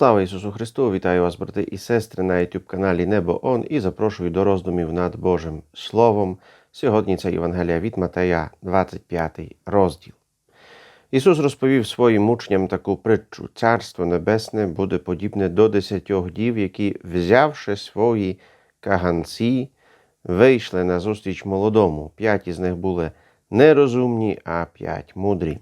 Слава Ісусу Христу! Вітаю вас, брати і сестри, на youtube каналі Небо Он і запрошую до роздумів над Божим Словом. Сьогодні це Євангелія від Матея, 25 розділ. Ісус розповів своїм учням таку притчу: Царство Небесне буде подібне до десятьох дів, які, взявши свої каганці, вийшли на зустріч молодому. П'ять із них були нерозумні, а п'ять мудрі.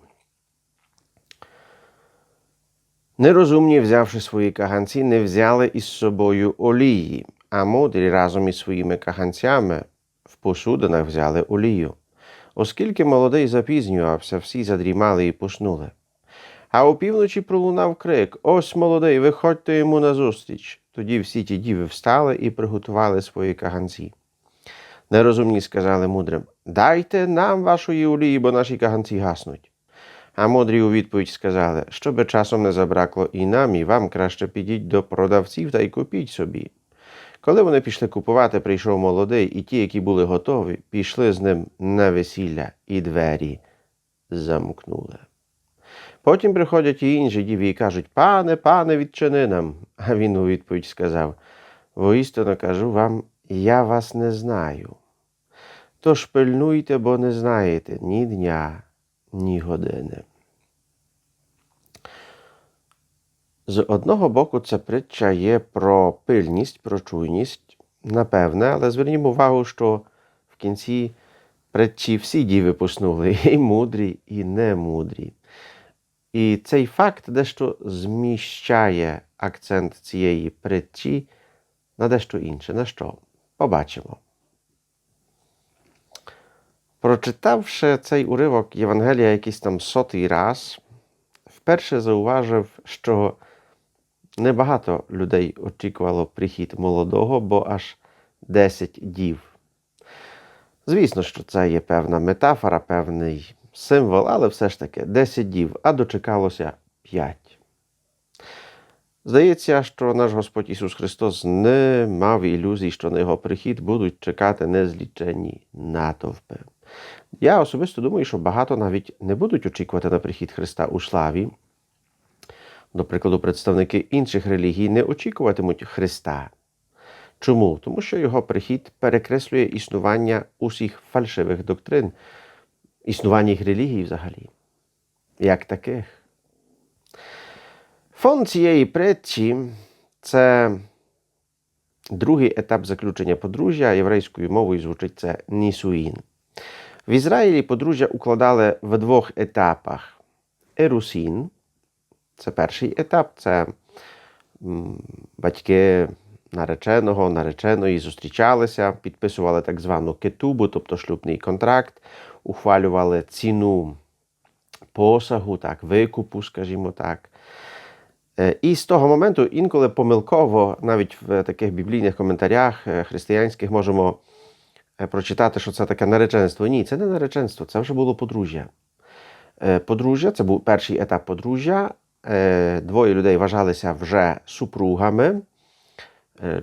Нерозумні, взявши свої каганці, не взяли із собою олії, а мудрі разом із своїми каганцями в посудинах взяли олію. Оскільки молодий запізнювався, всі задрімали і поснули. А опівночі пролунав крик: Ось молодий, виходьте йому назустріч. Тоді всі ті діви встали і приготували свої каганці. Нерозумні сказали мудрим: Дайте нам вашої олії, бо наші каганці гаснуть. А мудрі у відповідь сказали, щоби часом не забракло і нам, і вам краще підіть до продавців та й купіть собі. Коли вони пішли купувати, прийшов молодий, і ті, які були готові, пішли з ним на весілля, і двері замкнули. Потім приходять і інші діві і кажуть: Пане, пане, відчини нам. А він у відповідь сказав: Воістину кажу вам, я вас не знаю. Тож пильнуйте, бо не знаєте ні дня, ні години. З одного боку, ця притча є про пильність, про чуйність, напевне, але звернімо увагу, що в кінці притчі всі діви поснули, і мудрі, і немудрі. І цей факт дещо зміщає акцент цієї притчі на дещо інше. На що? Побачимо. Прочитавши цей уривок Євангелія якийсь там сотий раз, вперше зауважив, що небагато людей очікувало прихід молодого, бо аж 10 дів. Звісно, що це є певна метафора, певний символ, але все ж таки 10 дів, а дочекалося 5. Здається, що наш Господь Ісус Христос не мав ілюзій, що на Його прихід будуть чекати незліченні натовпи. Я особисто думаю, що багато навіть не будуть очікувати на прихід Христа у славі. До прикладу, представники інших релігій не очікуватимуть Христа. Чому? Тому що його прихід перекреслює існування усіх фальшивих доктрин, існування їх релігій взагалі, як таких. Фон цієї притчі це другий етап заключення подружжя. Єврейською мовою звучить це нісуїн. В Ізраїлі подружжя укладали в двох етапах: ерусін це перший етап, це батьки нареченого, нареченої зустрічалися, підписували так звану кетубу, тобто шлюбний контракт, ухвалювали ціну посагу, так, викупу, скажімо так. І з того моменту інколи помилково, навіть в таких біблійних коментарях християнських, можемо прочитати, що це таке нареченство. Ні, це не нареченство, це вже було подружжя. Подружжя це був перший етап подружжя. Двоє людей вважалися вже супругами,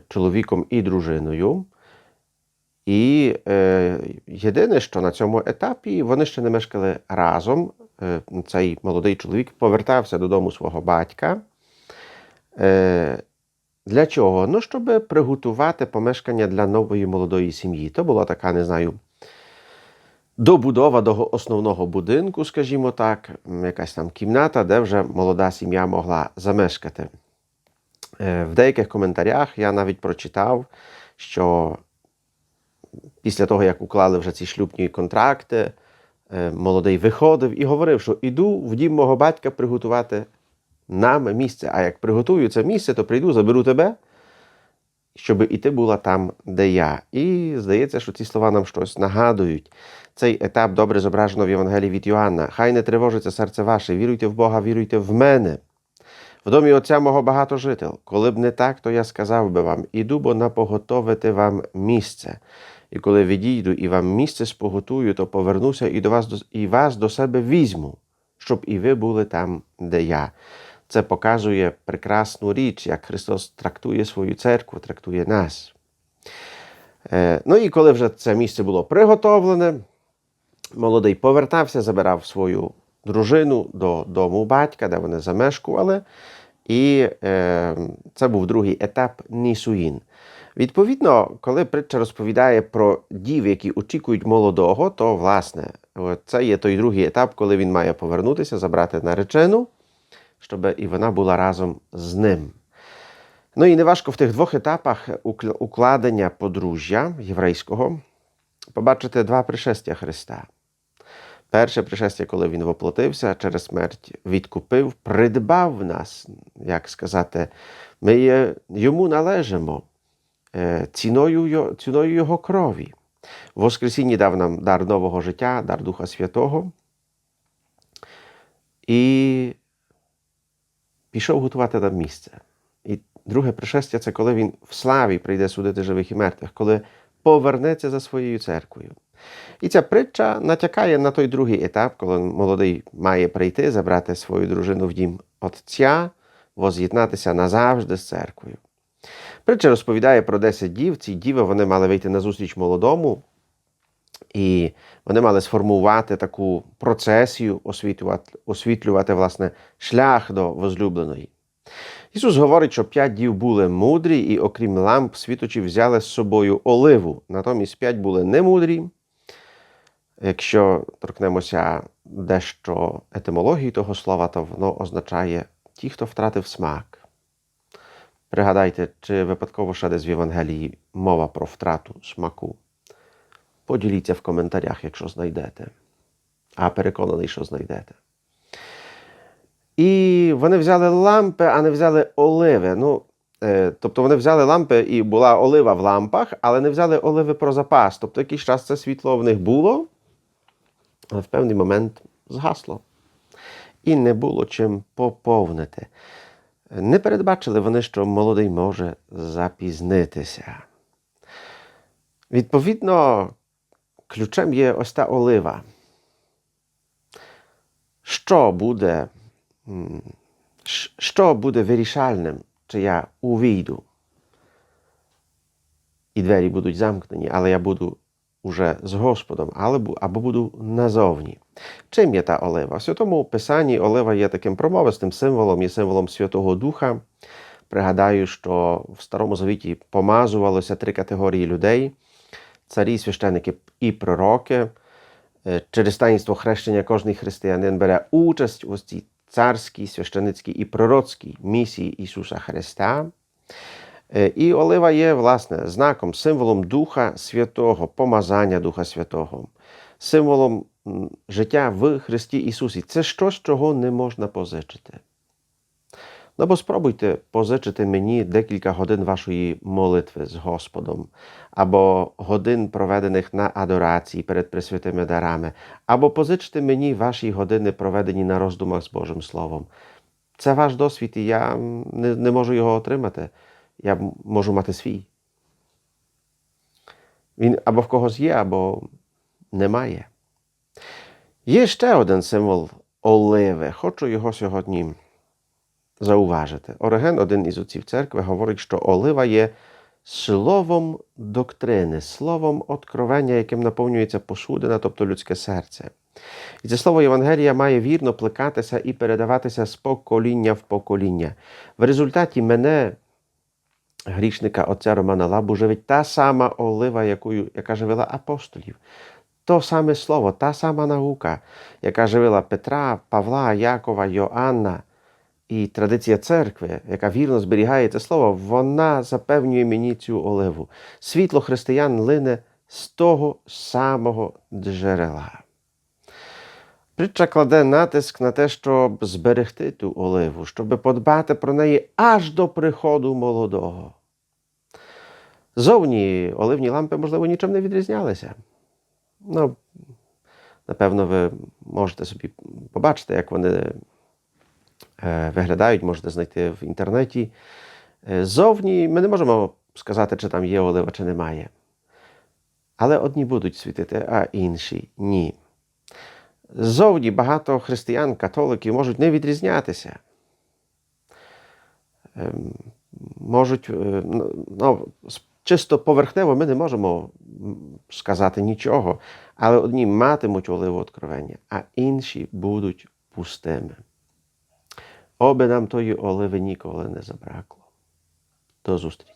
чоловіком і дружиною. І єдине, що на цьому етапі вони ще не мешкали разом. Цей молодий чоловік повертався додому свого батька. Для чого? Ну, щоб приготувати помешкання для нової молодої сім'ї. То була така, не знаю, добудова до основного будинку, скажімо так, якась там кімната, де вже молода сім'я могла замешкати. В деяких коментарях я навіть прочитав, що після того, як уклали вже ці шлюбні контракти, молодий виходив і говорив, що іду в дім мого батька приготувати нам місце. А як приготую це місце, то прийду, заберу тебе, щоб і ти була там, де я. І здається, що ці слова нам щось нагадують. Цей етап добре зображено в Євангелії від Йоанна. Хай не тривожиться серце ваше, віруйте в Бога, віруйте в мене. В домі Отця мого багато жител. Коли б не так, то я сказав би вам: іду, бо напоготовити вам місце. І коли відійду і вам місце споготую, то повернуся і до вас і вас до себе візьму, щоб і ви були там, де я. Це показує прекрасну річ, як Христос трактує свою церкву, трактує нас. Ну і коли вже це місце було приготовлене, молодий повертався, забирав свою дружину до дому батька, де вони замешкували. І е, це був другий етап Нісуїн. Відповідно, коли притча розповідає про дів, які очікують молодого, то власне це є той другий етап, коли він має повернутися, забрати наречену, щоб і вона була разом з ним. Ну і неважко в тих двох етапах укладення подружжя єврейського побачити два пришестя Христа. Перше пришестя, коли він воплотився через смерть, відкупив, придбав нас, як сказати, ми йому належимо е, ціною, ціною його крові. В дав нам дар нового життя, дар Духа Святого. І пішов готувати нам місце. І друге пришестя це коли він в славі прийде судити живих і мертвих, коли повернеться за своєю церквою. І ця притча натякає на той другий етап, коли молодий має прийти, забрати свою дружину в дім отця, воз'єднатися назавжди з церквою. Притча розповідає про 10 дів. Ці діви вони мали вийти на зустріч молодому, і вони мали сформувати таку процесію, освітлювати, освітлювати власне, шлях до возлюбленої. Ісус говорить, що п'ять дів були мудрі, і окрім ламп, світочі взяли з собою оливу. Натомість п'ять були немудрі. Якщо торкнемося дещо етимології того слова, то воно означає ті, хто втратив смак. Пригадайте, чи випадково ще десь в Євангелії мова про втрату смаку. Поділіться в коментарях, якщо знайдете. А переконаний, що знайдете. І вони взяли лампи, а не взяли оливи. Ну, е, тобто вони взяли лампи і була олива в лампах, але не взяли оливи про запас. Тобто якийсь час це світло в них було, але в певний момент згасло. І не було чим поповнити. Не передбачили вони, що молодий може запізнитися. Відповідно, ключем є ось та олива. Що буде, що буде вирішальним, чи я увійду? І двері будуть замкнені, але я буду уже з Господом, або буду назовні. Чим є та олива? В Святому Писанні олива є таким промовистим символом, є символом Святого Духа. Пригадаю, що в Старому Завіті помазувалося три категорії людей: царі, священики і пророки. Е, Через таїнство хрещення кожний християнин бере участь у цій царській, священицькій і пророцькій місії Ісуса Христа. Е, І олива є, власне, знаком, символом Духа Святого, помазання Духа Святого, символом життя в Христі Ісусі. Це щось, чого не можна позичити. Ну, бо спробуйте позичити мені декілька годин вашої молитви з Господом, або годин, проведених на адорації перед присвятими дарами, або позичте мені ваші години, проведені на роздумах з Божим Словом. Це ваш досвід, і я не, не можу його отримати. Я можу мати свій. Він або в когось є, або немає. Є ще один символ оливи. Хочу його сьогодні зауважити. Ороген, один із отців церкви, говорить, що олива є словом доктрини, словом откровення, яким наповнюється посудина, тобто людське серце. І це слово Євангелія має вірно плекатися і передаватися з покоління в покоління. В результаті мене, грішника отця Романа Лабу, живить та сама олива, якою, яка живила апостолів. То саме слово, та сама наука, яка живила Петра, Павла, Якова, Йоанна. І традиція церкви, яка вірно зберігає це слово, вона запевнює мені цю оливу. Світло християн лине з того самого джерела. Притча кладе натиск на те, щоб зберегти ту оливу, щоб подбати про неї аж до приходу молодого. Зовні оливні лампи, можливо, нічим не відрізнялися. Ну, напевно, ви можете собі побачити, як вони виглядають, можете знайти в інтернеті. Е, Зовні ми не можемо сказати, чи там є олива, чи немає. Але одні будуть світити, а інші ні. Зовні багато християн, католиків можуть не відрізнятися. Ем, Можуть, е, ну, чисто поверхнево ми не можемо сказати нічого, але одні матимуть оливу откровення, а інші будуть пустими. Оби нам тої оливи ніколи не забракло. До зустрічі!